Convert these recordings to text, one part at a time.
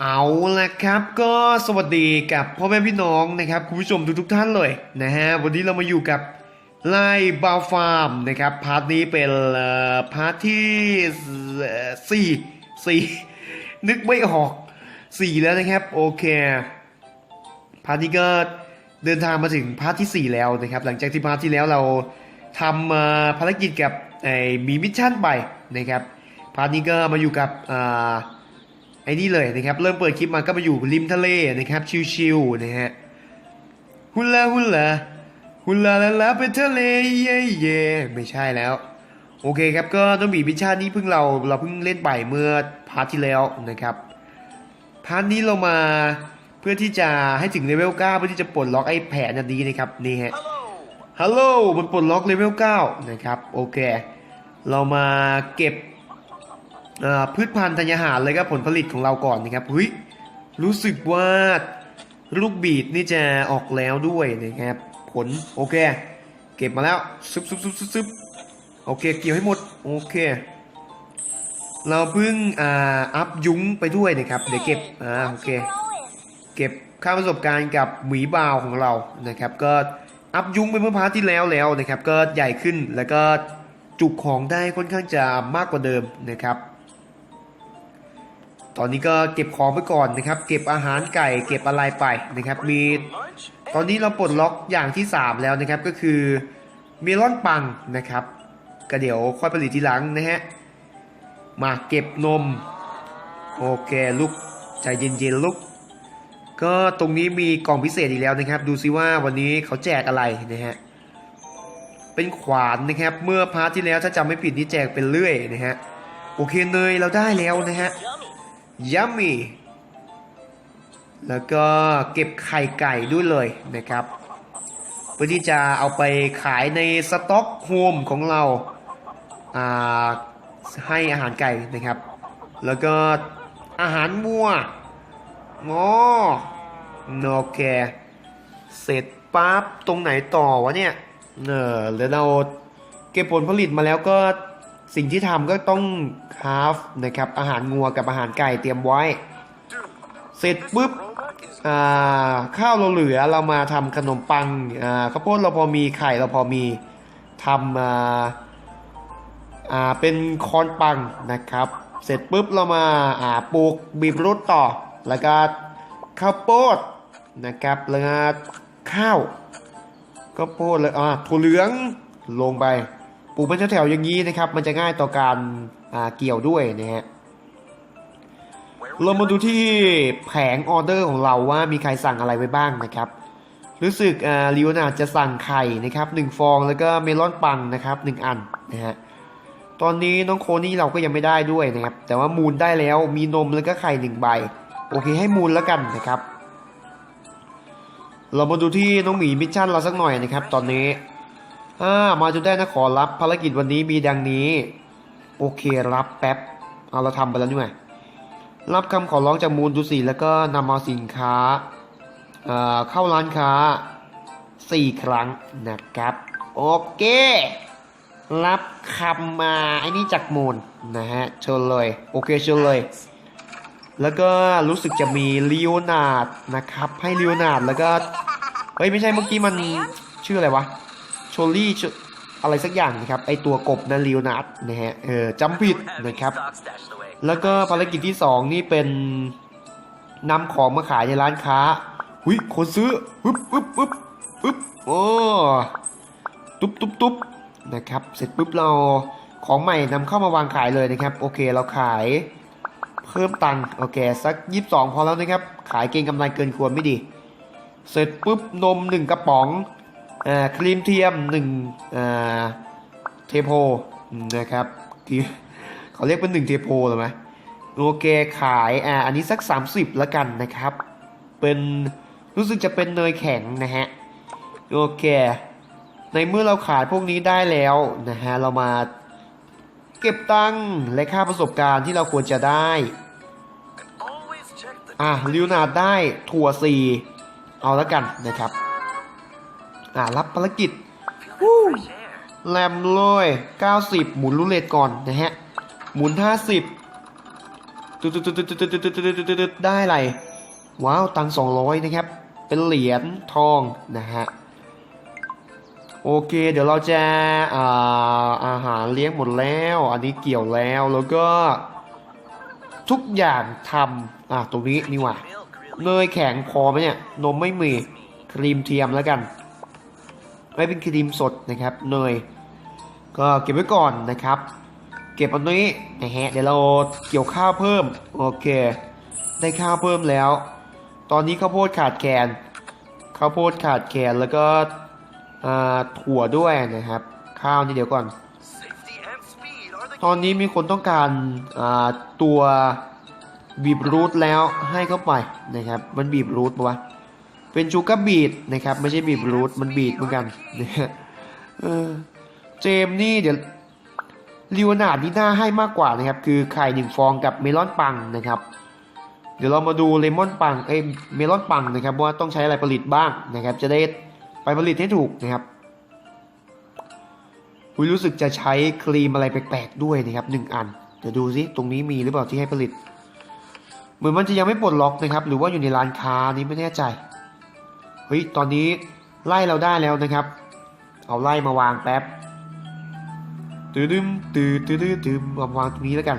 เอาละครับก็สวัสดีกับพ่อแม่พี่น้องนะครับคุณผู้ชมทุกทุกท่านเลยนะฮะวันนี้เรามาอยู่กับไล่บาวฟาร์มนะครับพาร์ทนี้เป็นพาร์ทที่สี่สี่นึกไม่ออกสี่แล้วนะครับโอเคพาร์ทนี้ก็เดินทางมาถึงพาร์ทที่สี่แล้วนะครับหลังจากที่พาร์ทที่แล้วเราทำภารกิจกับไอ้มีมิชชั่นไปนะครับพาร์ทนี้ก็มาอยู่กับอ่า ไอ้นี่เลยนะครับ เริ่มเปิดคลิปมาก็มาอยู่ริมทะเลนะครับ ชิวๆนะฮะฮุลาฮุลาฮุลาลาลาไปทะเลเย่เย่ไม่ใช่แล้ว โอเคครับก็ต้องบีบิชาตินี้เพิ่งเราเราเพิ่งเล่นไปเมื่อพาร์ทที่แล้วนะครับพาร์ทนี้เรามาเพื่อที่จะให้ถึงเลเวล9เพื่อที่จะปลดล็อกไอ้แผนอันนี้นะครับนี่ฮะฮัลโหลมันปลดล็อกเลเวล9นะครับโอเค เรามาเก็บเอ่อ พืชพันธุ์ธัญญาหารเลยครับผลผลิตของเราก่อนนะครับเฮ้ยรู้สึกว่าลูกบีดนี่จะออกแล้วด้วยนะครับ ผลโอเค เก็บมาแล้วซึบซึบซึบซึบซึบโอเค เกี่ยวให้หมด โอเค เราเพิ่งอ่าอัพยุ้งไปด้วยนะครับ เดี๋ยวเก็บอ่าโอเค เก็บค่าประสบการณ์กับหมีบาวของเรานะครับ ก็อัพยุ้งไปเมื่อพาร์ทที่แล้วแล้วนะครับ ก็ใหญ่ขึ้นแล้วก็จุกของได้ค่อนข้างจะมากกว่าเดิมนะครับ ตอนนี้ก็เก็บของไปก่อนนะครับ เก็บอาหารไก่เก็บอะไรไปนะครับ มีตอนนี้เราปลดล็อกอย่างที่ 3 แล้วนะครับก็คือเมลอนปังนะครับ ก็เดี๋ยวค่อยผลิตทีหลังนะฮะมาเก็บนม โอเคลุกใจเย็นๆลุกก็ตรงนี้มีกล่องพิเศษอีกแล้วนะครับ ดูซิว่าวันนี้เขาแจกอะไรนะฮะเป็นขวานนะครับ เมื่อพาร์ทที่แล้วถ้าจำไม่ผิดนี่แจกเป็นเลื่อยนะฮะโอเคเนยเราได้แล้วนะฮะ ยัมมี่แล้วก็เก็บไข่ไก่ด้วยเลยนะครับเพื่อที่จะเอาไปขายในสต็อกโฮมของเราอ่าให้อาหารไก่นะครับ แล้วก็อาหารวัวงอโอเคเสร็จปั๊บตรงไหนต่อวะเนี่ยเออแล้วเราเก็บผลผลิตมาแล้วก็ สิ่งที่ทำก็ต้องคราฟนะครับอาหารงัวกับอาหารไก่เตรียมไว้ เสร็จปุ๊บข้าวเราเหลือเรามาทำขนมปังข้าวโพดเราพอมีไข่เราพอมีทำเป็นคอนปังนะครับ เสร็จปุ๊บเรามาาปลูกบีบรุดต่อ แล้วก็ข้าวโพดนะครับแล้วก็ข้าวข้าวโพดเลยอ่าถั่วเหลืองลงไป ปลูกเป็นแถวๆอย่างนี้นะครับ มันจะง่ายต่อการเกี่ยวด้วยนะฮะเรามาดูที่แผงออเดอร์ของเราว่ามีใครสั่งอะไรไว้บ้างนะครับ รู้สึกลิโอนาจะสั่งไข่นะครับหนึ่งฟองแล้วก็เมลอนปังนะครับหนึ่งอันนะฮะตอนนี้น้องโคนี่เราก็ยังไม่ได้ด้วยนะครับ แต่ว่ามูลได้แล้วมีนมแล้วก็ไข่หนึ่งใบ โอเคให้มูลแล้วกันนะครับ เรามาดูที่น้องหมีมิชชั่นเราสักหน่อยนะครับ ตอนนี้ อ่ามาจนได้นะขอรับภารกิจวันนี้มีดังนี้ โอเครับแป๊บ เอาเราทำไปแล้วนี่ไหมรับคำขอร้องจากมูลดูสิแล้วก็นำเอาสินค้าเอ่อเข้าร้านค้า 4 ครั้งนะครับ โอเค รับคำมาไอ้นี่จากมูลนะฮะเชิญเลย โอเคเชิญเลย แล้วก็รู้สึกจะมีลีโอนาดนะครับ ให้ลีโอนาดแล้วก็ เฮ้ย ไม่ใช่เมื่อกี้มันชื่ออะไรวะ โชลี่อะไรสักอย่างนะครับไอตัวกบนั่นลีโอนาร์ดนะฮะเออจำผิดนะครับ แล้วก็ภารกิจที่สองนี่เป็นนำของมาขายในร้านค้าหุยคนซื้อปึ๊บปึ๊บปึ๊บปึ๊บโอ้ตุ๊บตุ๊บตุ๊บนะครับเสร็จปุ๊บเราของใหม่นำเข้ามาวางขายเลยนะครับ โอเคเราขายเพิ่มตังค์โอเคสักยี่สิบสองพอแล้วนะครับ ขายเก่งกำไรเกินควรไม่ดี เสร็จปุ๊บนมหนึ่งกระป๋อง ครีมเทียมหนึ่งเทโพนะครับที่เขาเรียกเป็นหนึ่งเทโพหรือไหมโอเคขายอ่าอันนี้สัก 30แล้วกันนะครับ เป็นรู้สึกจะเป็นเนยแข็งนะฮะโอเค ในเมื่อเราขายพวกนี้ได้แล้วนะฮะเรามาเก็บตังค์และค่าประสบการณ์ที่เราควรจะได้อะลิวนาดได้ถั่วซีเอาแล้วกันนะครับ อะรับภารกิจวู้แรมเลย90 หมุนรูเลตก่อนนะฮะ หมุน 50ตึ๊ดตึ๊ดตึ๊ดตึ๊ดตึ๊ดตึ๊ดตึ๊ดตึ๊ดตึ๊ดได้ไร ว้าว ตังสองร้อยนะครับ เป็นเหรียญทองนะฮะ โอเคเดี๋ยวเราจะอ่าอาหารเลี้ยงหมดแล้ว อันนี้เกี่ยวแล้วแล้วก็ ทุกอย่างทำอะตรงนี้นี่ว่าเนยแข็งพอไหมเนี่ย นมไม่มี ครีมเทียมแล้วกัน ไม่เป็นครีมสดนะครับเนยก็เก็บไว้ก่อนนะครับ เก็บอันนี้นะฮะเดี๋ยวเราเกี่ยวข้าวเพิ่มโอเค ได้ข้าวเพิ่มแล้ว ตอนนี้ข้าวโพดขาดแคลนข้าวโพดขาดแคลนแล้วก็ถั่วด้วยนะครับ ข้าวนี่เดี๋ยวก่อน ตอนนี้มีคนต้องการตัวบีบรูทแล้วให้เข้าไปนะครับ มันบีบรูทปะวะ เป็นชูการ์บีดนะครับ ไม่ใช่บีบรูทมันบีดเหมือนกันนะฮะเออเจมนี่เดี๋ยวลิวนาดนี่น่าให้มากกว่านะครับ คือไข่หนึ่งฟองกับเมลอนปังนะครับ เดี๋ยวเรามาดูเลมอนปังเอ้เมลอนปังนะครับว่าต้องใช้อะไรผลิตบ้างนะครับ จะได้ไปผลิตให้ถูกนะครับอุ้ยรู้สึกจะใช้ครีมอะไรแปลกๆด้วยนะครับหนึ่งอันเดี๋ยวดูซิตรงนี้มีหรือเปล่าที่ให้ผลิต เหมือนมันจะยังไม่ปลดล็อกนะครับ หรือว่าอยู่ในร้านค้านี้ไม่แน่ใจ ฮ้ยตอนนี้ไล่เราได้แล้วนะครับ เอาไล่มาวางแป๊บตื้อดึมตื้อตื้อตื้อตื้อมาวางตรงนี้แล้วกัน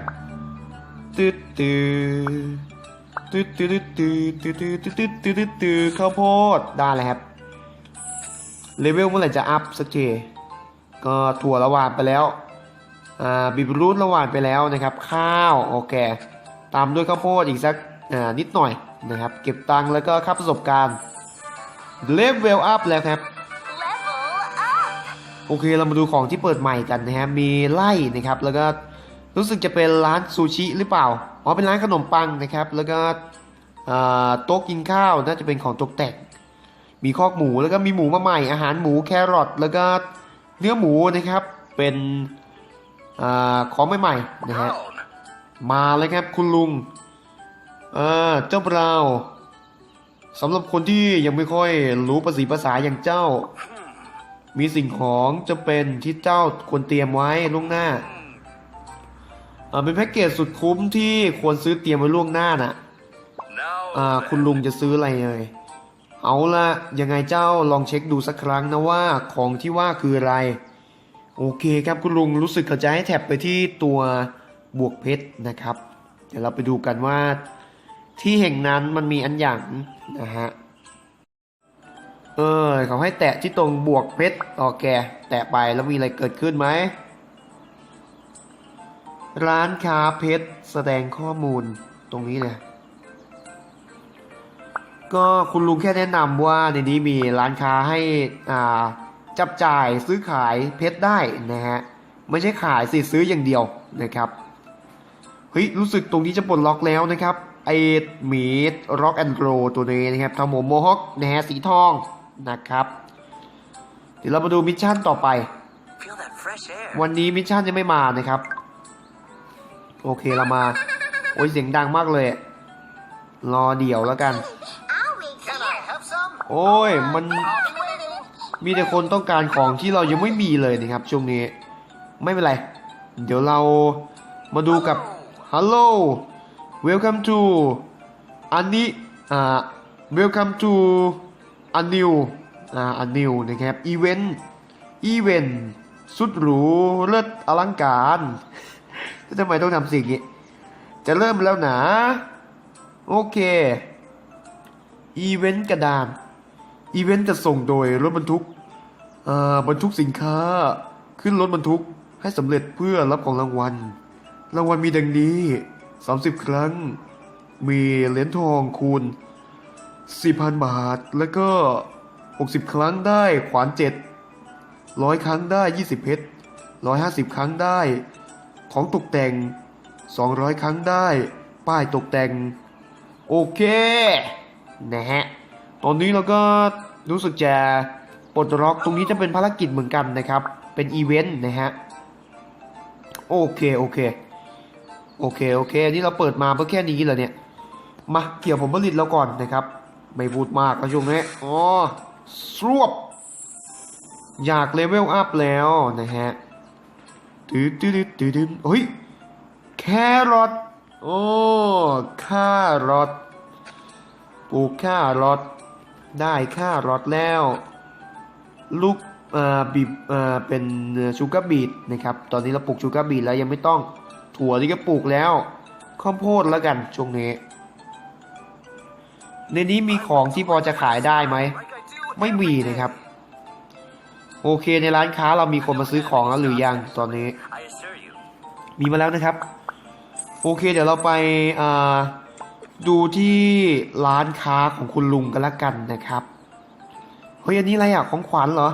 ตื้อตื้อตื้อตื้อตื้อตื้อตื้อตื้อตื้อตื้อตื้อข้าวโพดได้แล้วครับเลเวลเมื่อไหร่จะอัพสักทีก็ถั่วละหวานไปแล้วอ่าบีบรูทละหวานไปแล้วนะครับ ข้าวโอเคตามด้วยข้าวโพดอีกสักอ่านิดหน่อยนะครับ เก็บตังค์แล้วก็ค่าประสบการณ์ เลเวลอัพแล้วครับ Level up! โอเคเรามาดูของที่เปิดใหม่กันนะฮะ มีไล่นะครับ แล้วก็รู้สึกจะเป็นร้านซูชิหรือเปล่า อ๋อ เป็นร้านขนมปังนะครับ แล้วก็อ่าโต๊ะกินข้าว น่าจะเป็นของตกแต่ง มีคอกหมู แล้วก็มีหมูมาใหม่ อาหารหมูแครอท แล้วก็เนื้อหมูนะครับ เป็นอ่าของใหม่ๆนะฮะ brown. มาเลยครับคุณลุงอ่าเจ้าเปล่า สำหรับคนที่ยังไม่ค่อยรู้ภาษีภาษาอย่างเจ้า มีสิ่งของจะเป็นที่เจ้าควรเตรียมไว้ล่วงหน้าเป็นแพ็กเกจสุดคุ้มที่ควรซื้อเตรียมไว้ล่วงหน้าน่ะ no, คุณลุงจะซื้ออะไรเอ่ยเอาละยังไงเจ้าลองเช็คดูสักครั้งนะว่าของที่ว่าคืออะไร โอเคครับคุณลุงรู้สึกเขาจะให้แท็บไปที่ตัวบวกเพชรนะครับ เดี๋ยวเราไปดูกันว่า ที่แห่งนั้นมันมีอันอย่างนะฮะ เออเขาให้แตะที่ตรงบวกเพชรโอเคแตะไปแล้วมีอะไรเกิดขึ้นไหม ร้านค้าเพชรแสดงข้อมูลตรงนี้เลยก็คุณลุงแค่แนะนำว่าในนี้มีร้านค้าให้อ่าจับจ่ายซื้อขายเพชรได้นะฮะ ไม่ใช่ขายสิซื้ออย่างเดียวนะครับ เฮ้ย รู้สึกตรงนี้จะปลดล็อกแล้วนะครับ ไอหมีร็อกแอนด์โรตัวนี้นะครับทำผมโมฮอคนะฮะสีทองนะครับ เดี๋ยวเรามาดูมิชชั่นต่อไป Feel that fresh air. วันนี้มิชชั่นยังไม่มานะครับ โอเคเรามา โอ้ยเสียงดังมากเลย รอเดี๋ยวแล้วกัน I'll wait Can I here. have some? โอ้ยมัน I'll be waiting. มีแต่คนต้องการของที่เรายังไม่มีเลยนะครับช่วงนี้ ไม่เป็นไร เดี๋ยวเรามาดูกับ Hello Welcome to อันนี้อ่า Welcome to a new อ่า a new นะครับ Event Event สุดหรูเลิศอลังการทำไมต้องทำสิ่งนี้ จะเริ่มแล้วนะ โอเค อีเวนต์กระดาน อีเวนต์จะส่งโดยรถบรรทุกอ่าบรรทุกสินค้า ขึ้นรถบรรทุกให้สำเร็จเพื่อรับของรางวัล รางวัลมีดังนี้ 30 ครั้ง มีเหรียญทองคูณ 4,000 บาท แล้วก็ 60 ครั้งได้ขวานเจ็ดร้อยครั้งได้ 20 เพชร 150 ครั้งได้ ของตกแต่ง 200 ครั้งได้ ป้ายตกแต่ง โอเค นะฮะ ตอนนี้เราก็รู้สึกจะปลดล็อกตรงนี้จะเป็นภารกิจเหมือนกันนะครับ เป็นอีเวนต์นะฮะ โอเค โอเค โอเคโอเคอันี่เราเปิดมาเพื่อแค่นี้เหรอเนี่ยมาเกี่ยวผมผลิตเราก่อนนะครับ ไม่พูดมากแล้วช่วงนี้อ๋อสรวบ อยากเลเวลอัพแล้วนะฮะตื้อตื้อตื้อตือเฮ้ยแครอทโอ้ค่ารถปลูกค่ารถได้ค่ารถแล้ว ลูกเอ่อบีบเอ่อเป็นชูการ์บีทนะครับ ตอนนี้เราปลูกชูการ์บีทแล้วยังไม่ต้อง ถั่วนี่ก็ปลูกแล้วข้าวโพดแล้วกันช่วงนี้ ในนี้มีของที่พอจะขายได้ไหม ไม่มีนะครับ โอเคในร้านค้าเรามีคนมาซื้อของแล้วหรือยังตอนนี้ มีมาแล้วนะครับ โอเค เดี๋ยวเราไปดูที่ร้านค้าของคุณลุงกันละกันนะครับ เฮ้ยอันนี้อะไรอะของขวัญเหรอ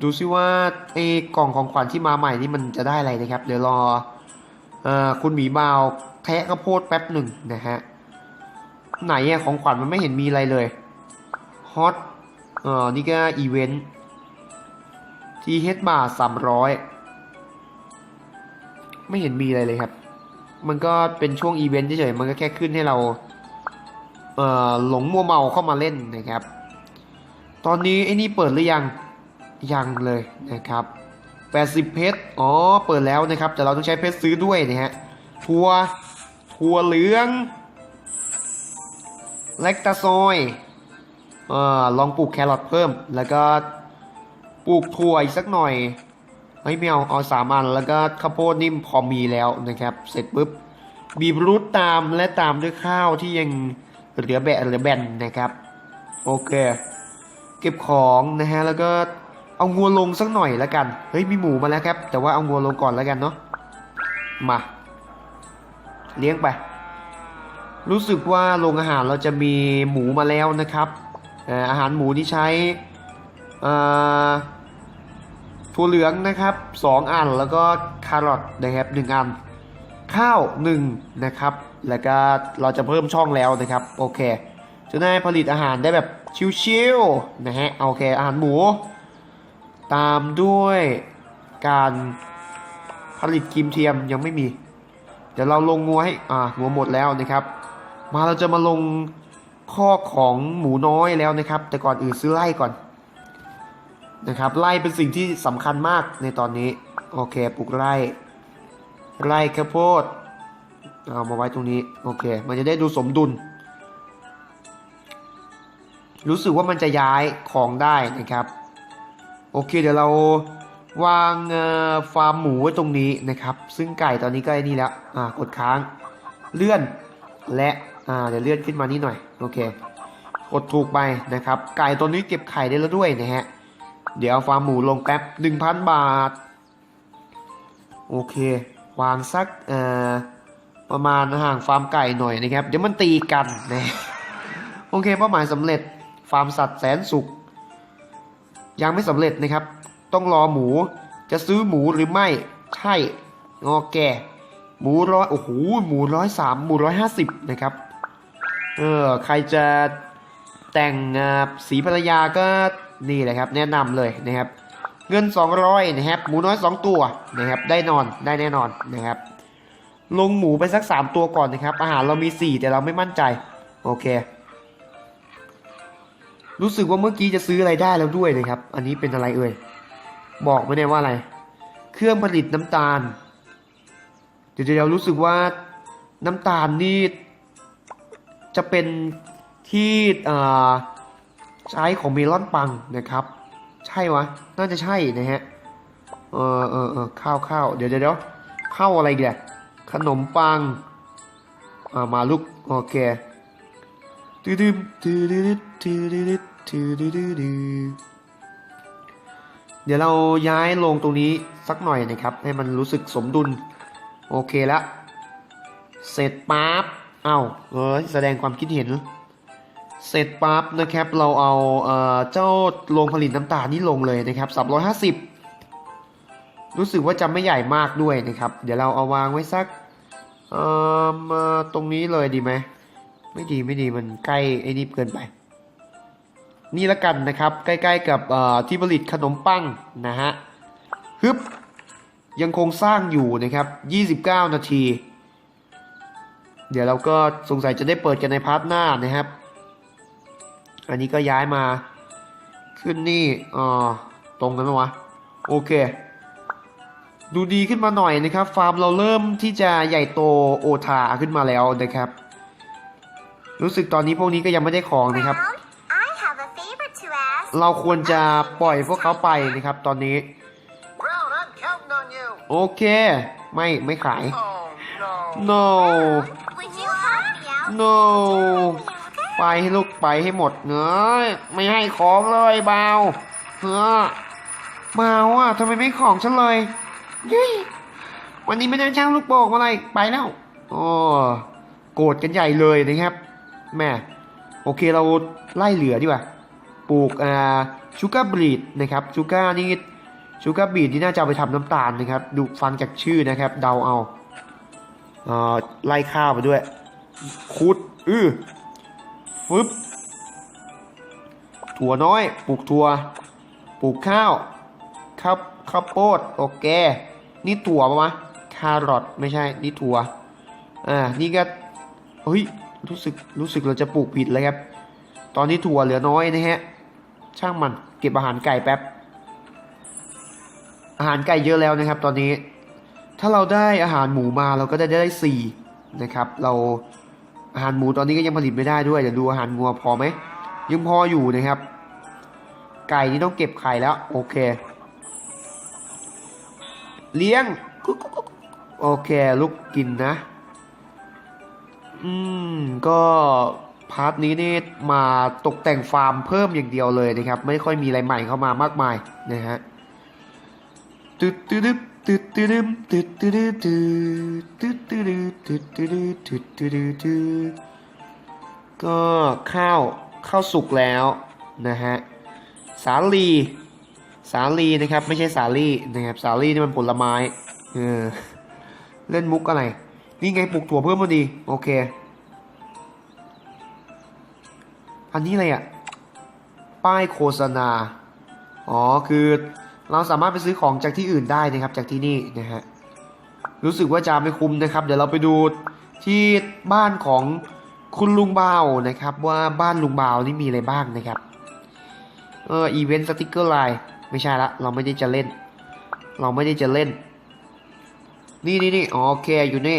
ดูซิว่าไอ้กล่องของขวัญที่มาใหม่นี่มันจะได้อะไรนะครับ เดี๋ยวรออคุณหมีบาวแทะข้าวโพดแป๊บหนึ่งนะฮะ ไหนอะของขวัญมันไม่เห็นมีอะไรเลยฮอตเอ่อนี่ก็อีเวนต์ทีเฮดบาร์สามร้อยไม่เห็นมีอะไรเลยครับ มันก็เป็นช่วงอีเวนต์เฉยๆมันก็แค่ขึ้นให้เราเอ่อหลงมัวเมาเข้ามาเล่นนะครับ ตอนนี้ไอ้นี่เปิดหรือยัง ยังเลยนะครับ80เพชรอ๋อ เปิดแล้วนะครับ แต่เราต้องใช้เพชรซื้อด้วยนะฮะ ทัว ทัวเหลือง เล็กตาซอยเอ่อลองปลูกแครอทเพิ่ม แล้วก็ปลูกถั่วอีกสักหน่อยเฮ้ยไม่เอาเอาสามอัน แล้วก็ข้าวโพดนิ่มพอมีแล้วนะครับ เสร็จปุ๊บ บีบรูทตามและตามด้วยข้าวที่ยังเหลือแบะเหลือแบนนะครับ โอเค เก็บของนะฮะ แล้วก็ เอางัวลงสักหน่อยแล้วกัน เฮ้ยมีหมูมาแล้วครับ แต่ว่าเอางัวลงก่อนแล้วกันเนาะ มา เลี้ยงไป รู้สึกว่าโรงอาหารเราจะมีหมูมาแล้วนะครับ อาหารหมูที่ใช้ถั่วเหลืองนะครับสองอันแล้วก็แครอทนะครับหนึ่งอัน ข้าวหนึ่งนะครับ แล้วก็เราจะเพิ่มช่องแล้วนะครับโอเค จะได้ผลิตอาหารได้แบบชิวๆนะฮะโอเคอาหารหมู ตามด้วยการผลิตครีมเทียมยังไม่มี เดี๋ยวเราลงงัวให้อ่างัวหมดแล้วนะครับ มาเราจะมาลงข้อของหมูน้อยแล้วนะครับ แต่ก่อนอื่นซื้อไล่ก่อนนะครับไล่เป็นสิ่งที่สำคัญมากในตอนนี้ โอเคปลูกไร่ไร่ข้าวโพดเอามาไว้ตรงนี้ โอเค มันจะได้ดูสมดุล รู้สึกว่ามันจะย้ายของได้นะครับ โอเคเดี๋ยวเราวางฟาร์มหมูไว้ตรงนี้นะครับ ซึ่งไก่ตอนนี้ก็ไอ้นี่แล้วอ่ากดค้างเลื่อนและอ่าเดี๋ยวเลื่อนขึ้นมานิดหน่อยโอเคกดถูกไปนะครับ ไก่ตัวนี้เก็บไข่ได้แล้วด้วยนะฮะเดี๋ยวฟาร์มหมูลงแป๊บ1,000 บาท โอเค วางสักเอ่อประมาณห่างฟาร์มไก่หน่อยนะครับ เดี๋ยวมันตีกันนะโอเคเป้าหมายสำเร็จฟาร์มสัตว์แสนสุข ยังไม่สำเร็จนะครับ ต้องรอหมูจะซื้อหมูหรือไม่ใช่งอแก่ หมูร้อยโอ้โหหมูร้อยสามหมูร้อยห้าสิบนะครับเออใครจะแต่งสีภรรยาก็นี่แหละครับ แนะนำเลยนะครับ เงิน 200นะครับหมูน้อย 2 ตัวนะครับ ได้นอนได้แน่นอนนะครับ ลงหมูไปสัก 3 ตัวก่อนนะครับ อาหารเรามี 4 แต่เราไม่มั่นใจ โอเค รู้สึกว่าเมื่อกี้จะซื้ออะไรได้แล้วด้วยนะครับ อันนี้เป็นอะไรเอ่ย บอกไม่ได้ว่าอะไร เครื่องผลิตน้ำตาล เดี๋ยวเรารู้สึกว่าน้ำตาลนี่จะเป็นที่ใช้ของเมลอนปังนะครับ ใช่วะ น่าจะใช่นะฮะ เออเออเออข้าวข้าวเดี๋ยวเดี๋ยวเดี๋ยวข้าวอะไรเดี๋ยขนมปังอ่ามาลูกโอเคดืดดืดดืดดื เดี๋ยวเราย้ายลงตรงนี้สักหน่อยนะครับ ให้มันรู้สึกสมดุล โอเคแล้วเสร็จปั๊บเอ้าเออแสดงความคิดเห็น เสร็จปั๊บนะครับ เราเอาเอ่อเจ้าโรงผลิตน้ำตาลนี่ลงเลยนะครับ350รู้สึกว่าจะไม่ใหญ่มากด้วยนะครับ เดี๋ยวเราเอาวางไว้สักเอ่อมาตรงนี้เลยดีไหม ไม่ดีไม่ดีมันใกล้ไอ้นี่เกินไป นี่ละกันนะครับ ใกล้ๆกับที่ผลิตขนมปังนะฮะฮึบยังคงสร้างอยู่นะครับ 29 นาที เดี๋ยวเราก็สงสัยจะได้เปิดกันในพาร์ทหน้านะครับ อันนี้ก็ย้ายมาขึ้นนี่อ่าตรงกันไหมวะ โอเค ดูดีขึ้นมาหน่อยนะครับ ฟาร์มเราเริ่มที่จะใหญ่โตโอทาขึ้นมาแล้วนะครับ รู้สึกตอนนี้พวกนี้ก็ยังไม่ได้ของนะครับ เราควรจะปล่อยพวกเขาไปนะครับตอนนี้ Brown, I'm counting on you. โอเค ไม่ไม่ขาย Oh, no. no Would you help me out? no Okay. ไปให้ลูกไปให้หมดเนยไม่ให้ของเลยเบาเฮ้อเบาอะทำไมไม่ของฉันเลยเฮ้ยวันนี้ไม่ได้ช่างลูกโป่งอะไรไปแล้วโอ้โกรธกันใหญ่เลยนะครับแม่โอเคเราไล่เหลือดีกว่าป ลูกอ่าชูการ์บรีดนะครับชูการ์นี่ชูการ์บีดที่น่าจะไปทำน้ำตาลนะครับ ดูฟังจากชื่อนะครับ เดาเอาเอ่อไล่ข้าวไปด้วย คุด อื้อฟึบถั่วน้อย ปลูกถั่ว ปลูกข้าวข้าวข้าวโพดโอเค นี่ถั่วปะวะคารอทไม่ใช่ นี่ถั่ว อ่า นี่ก็ เฮ้ย รู้สึก รู้สึกเราจะปลูกผิดเลยครับ ตอนนี้ถั่วเหลือน้อยนะฮะ ช่างมันเก็บอาหารไก่แป๊บ อาหารไก่เยอะแล้วนะครับ ตอนนี้ ถ้าเราได้อาหารหมูมาเราก็จะได้สี่นะครับ เราอาหารหมูตอนนี้ก็ยังผลิตไม่ได้ด้วยเดี๋ยวดูอาหารงัวพอไหมยังพออยู่นะครับ ไก่นี่ต้องเก็บไข่แล้ว โอเค เลี้ยงโอเคลูกกินนะ อืม ก็ พาร์ทนี้นี่มาตกแต่งฟาร์มเพิ่มอย่างเดียวเลยนะครับ ไม่ค่อยมีอะไรใหม่เข้ามามากมายนะฮะตึ๊ดตึ๊ดตึ๊ดตึ๊ดตึ๊ดตึ๊ดตึ๊ดตึ๊ดตึ๊ดตึ๊ดตึ๊ดตึ๊ดตึ๊ดตึ๊ดดืดก็ข้าวข้าวสุกแล้วนะฮะสาลี สาลีนะครับ ไม่ใช่สาลี่นะครับสาลี่นี่มันผลไม้เออเล่นมุกอะไร นี่ไงปลูกถั่วเพิ่มพอดี โอเค อันนี้อะไรอะ ป้ายโฆษณา อ๋อ คือเราสามารถไปซื้อของจากที่อื่นได้นะครับ จากที่นี่นะฮะ รู้สึกว่าจะไม่คุ้มนะครับ เดี๋ยวเราไปดูที่บ้านของคุณลุงบ่าวนะครับ ว่าบ้านลุงบ่าวนี่มีอะไรบ้างนะครับ เอออีเวนต์สติกเกอร์ไลน์ไม่ใช่ละ เราไม่ได้จะเล่น เราไม่ได้จะเล่น นี่นี่นี่อ๋อโอเคอยู่นี่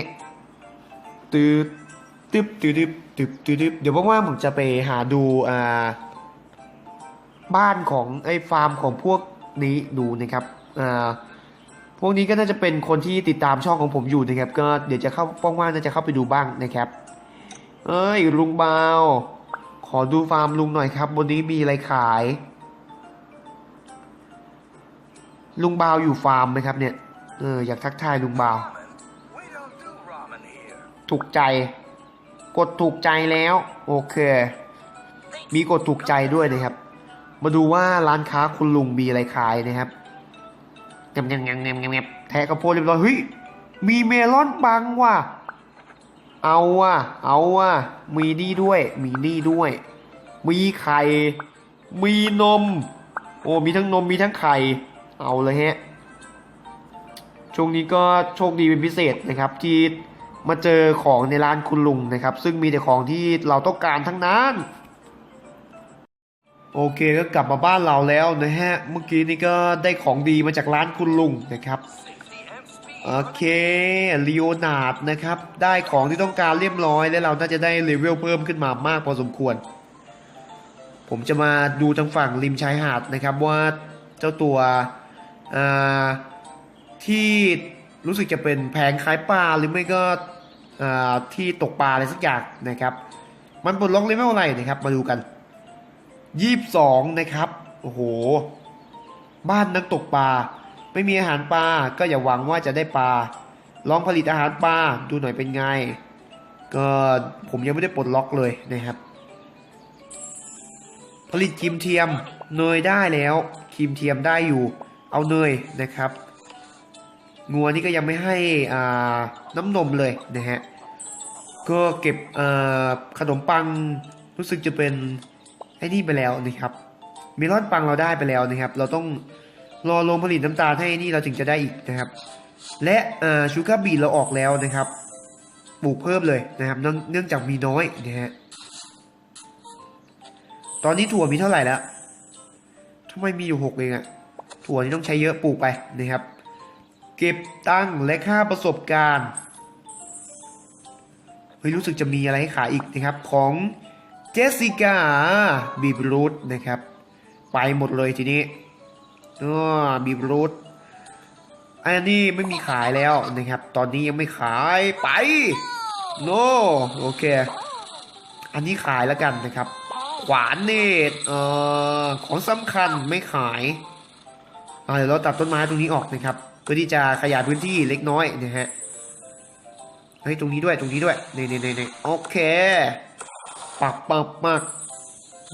ตืด ตึ๊บตืดตึ๊บตึ๊บตืดตึ๊บเดี๋ยวว่างๆผมจะไปหาดูอ่าบ้านของไอ้ฟาร์มของพวกนี้ดูนะครับอ่าพวกนี้ก็น่าจะเป็นคนที่ติดตามช่องของผมอยู่นะครับ ก็เดี๋ยวจะเข้าว่างๆน่าจะเข้าไปดูบ้างนะครับ เอ้ยลุงเบาขอดูฟาร์มลุงหน่อยครับวันนี้มีอะไรขาย ลุงเบาอยู่ฟาร์มไหมครับเนี่ยเอออยากทักทายลุงเบาถูกใจ กดถูกใจแล้วโอเค มีกดถูกใจด้วยนะครับ มาดูว่าร้านค้าคุณลุงมีอะไรขายนะครับงำงำงำงำงำงำแทะกระโพดเรียบร้อยเฮ้ยมีเมลอนบังว่ะเอาว่ะเอาว่ะมีนี่ด้วย มีนี่ด้วย มีไข่ มีนม โอ้มีทั้งนมมีทั้งไข่ เอาเลยฮะช่วงนี้ก็โชคดีเป็นพิเศษนะครับที่ มาเจอของในร้านคุณลุงนะครับ ซึ่งมีแต่ของที่เราต้องการทั้งนั้น โอเคก็กลับมาบ้านเราแล้วนะฮะ เมื่อกี้นี่ก็ได้ของดีมาจากร้านคุณลุงนะครับ โอเคลีโอนาดนะครับ ได้ของที่ต้องการเรียบร้อย แล้วเราน่าจะได้เลเวลเพิ่มขึ้นมามากพอสมควร ผมจะมาดูทางฝั่งริมชายหาดนะครับว่าเจ้าตัวที่รู้สึกจะเป็นแผงขายปลาหรือไม่ก็ ที่ตกปลาอะไรสักอย่างนะครับ มันปลดล็อกเลเวลอะไรนะครับ มาดูกันยี่สองนะครับ โอ้โห บ้านนักตกปลา ไม่มีอาหารปลา ก็อย่าหวังว่าจะได้ปลา ลองผลิตอาหารปลา ดูหน่อยเป็นไง ก็ผมยังไม่ได้ปลดล็อกเลยนะครับ ผลิตครีมเทียม เนยได้แล้ว ครีมเทียมได้อยู่ เอาเนยนะครับ งัวนี่ก็ยังไม่ให้น้ำนมเลยนะฮะ ก็เก็บขนมปังรู้สึกจะเป็นไอ้นี่ไปแล้วนะครับเมลอนปังเราได้ไปแล้วนะครับ เราต้องรอลงผลิตน้ำตาลให้นี่เราถึงจะได้อีกนะครับ และชูการ์บีเราออกแล้วนะครับปลูกเพิ่มเลยนะครับ เนื่องเนื่องจากมีน้อยนะฮะตอนนี้ถั่วมีเท่าไหร่แล้วทำไมมีอยู่หกเองอะถั่วนี่ต้องใช้เยอะปลูกไปนะครับ เก็บตังค์และค่าประสบการณ์เฮ้ยรู้สึกจะมีอะไรให้ขายอีกนะครับ ของเจสสิก้าบีบรูทนะครับ ไปหมดเลยทีนี้อ๋อบีบรูทอันนี้ไม่มีขายแล้วนะครับ ตอนนี้ยังไม่ขายไปโนโอเค อันนี้ขายแล้วกันนะครับ ขวานเนี่เอ่อของสำคัญไม่ขายอ่าเดี๋ยวเราตัดต้นไม้ตรงนี้ออกนะครับ เพื่อที่จะขยายพื้นที่เล็กน้อยนะฮะเฮ้ยตรงนี้ด้วยตรงนี้ด้วยนี่นี่นี่นี่โอเค ปักปักปัก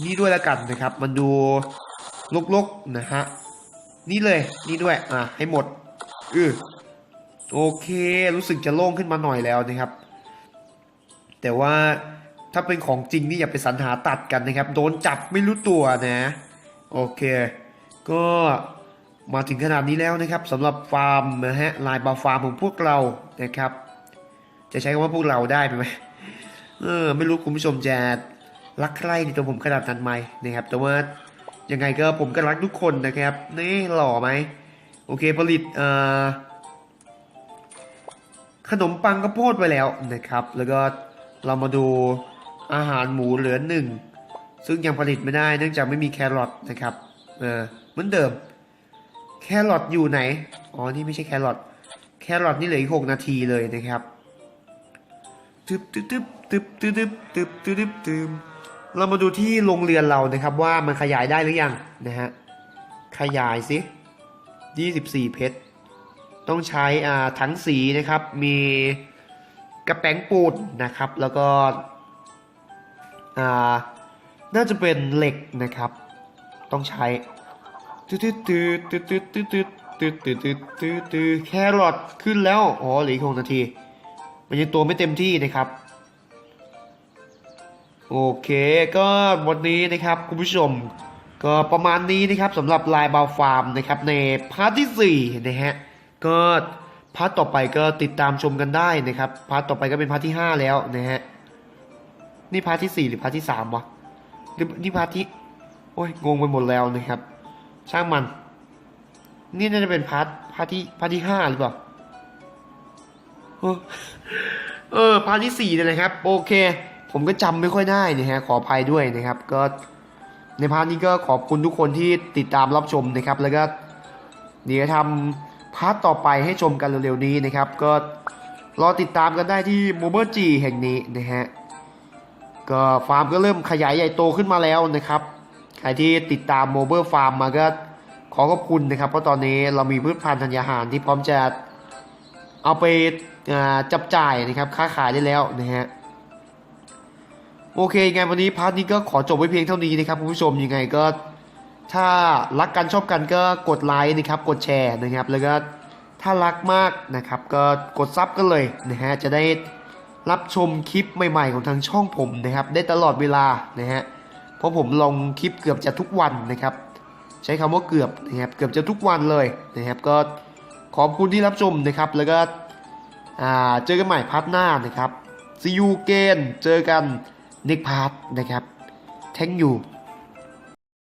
นี่ด้วยแล้วกันนะครับ มันดูลกๆนะฮะนี่เลยนี่ด้วยอะให้หมดอือโอเค รู้สึกจะโล่งขึ้นมาหน่อยแล้วนะครับ แต่ว่าถ้าเป็นของจริงนี่อย่าไปสรรหาตัดกันนะครับ โดนจับไม่รู้ตัวนะ โอเค ก็ มาถึงขนาดนี้แล้วนะครับสำหรับฟาร์มนะฮะลายบาฟาร์มของพวกเรานะครับ จะใช้คำว่าพวกเราได้ไหมเออไม่รู้คุณผู้ชมจะรักใครในตัวผมขนาดนั้นไหมนะครับ แต่ว่ายังไงก็ผมก็รักทุกคนนะครับนี่หล่อไหมโอเคผลิตเอ่อขนมปังข้าวโพดไปแล้วนะครับ แล้วก็เรามาดูอาหารหมูเหลือหนึ่งซึ่งยังผลิตไม่ได้เนื่องจากไม่มีแครอทนะครับเออเหมือนเดิม แครอทอยู่ไหน อ๋อ นี่ไม่ใช่แครอท แครอทนี่เหลืออีกหกนาทีเลยนะครับตึบตึบตึบตึบตึบตึบตึบตึบตึบตึบเรามาดูที่โรงเรือนเรานะครับว่ามันขยายได้หรือยังนะฮะ ขยายสิ24 เพชร ต้องใช้อ่าถังสีนะครับ มีกระแป้งปูนนะครับ แล้วก็อ่าน่าจะเป็นเหล็กนะครับ ต้องใช้ ตืดตืดตืดตืดตืดตืดตืดตืดตืดตืดตืดแครอทขึ้นแล้วอ๋อเหลืออีกหกนาที มันยังตัวไม่เต็มที่นะครับ โอเคก็วันนี้นะครับคุณผู้ชม ก็ประมาณนี้นะครับสำหรับลายบาวฟาร์มนะครับในพาร์ทที่ 4 นะฮะก็พาร์ทต่อไปก็ติดตามชมกันได้นะครับพาร์ทต่อไปก็เป็นพาร์ทที่ 5 แล้วนะฮะนี่พาร์ทที่ 4 หรือพาร์ทที่3วะหรือนี่พาร์ทที่โอ้ยงงไปหมดแล้วนะครับ ช่างมัน นี่น่าจะเป็นพาร์ทพาร์ทที่พาร์ทที่5หรือเปล่าเออพาร์ทที่สี่เนี่ยนะครับ โอเค ผมก็จำไม่ค่อยได้นะฮะขออภัยด้วยนะครับ ก็ในพาร์ทนี้ก็ขอบคุณทุกคนที่ติดตามรับชมนะครับ แล้วก็เดี๋ยวทำพาร์ทต่อไปให้ชมกันเร็วๆนี้นะครับ ก็รอติดตามกันได้ที่โมเบอร์จีแห่งนี้นะฮะก็ฟาร์มก็เริ่มขยายใหญ่โตขึ้นมาแล้วนะครับ ใครที่ติดตามโมเบอร์ฟาร์มมาก็ขอขอบคุณนะครับ เพราะตอนนี้เรามีพืชพันธุ์ธัญญาหารที่พร้อมจะเอาไปจับจ่ายนะครับค้าขายได้แล้วนะฮะโอเคงไงวันนี้พาร์ทนี้ก็ขอจบไว้เพียงเท่านี้นะครับคุณผู้ชมยังไงก็ถ้ารักกันชอบกันก็กดไลค์นะครับกดแชร์นะครับ แล้วก็ถ้ารักมากนะครับก็กดซับกันเลยนะฮะจะได้รับชมคลิปใหม่ๆของทางช่องผมนะครับ ได้ตลอดเวลานะฮะ เพราะผมลงคลิปเกือบจะทุกวันนะครับ ใช้คำว่าเกือบนะครับเกือบจะทุกวันเลยนะครับ ก็ขอบคุณที่รับชมนะครับ แล้วก็เจอกันใหม่พาร์ทหน้านะครับ see you again เจอกันนิกพาร์ทนะครับ thank you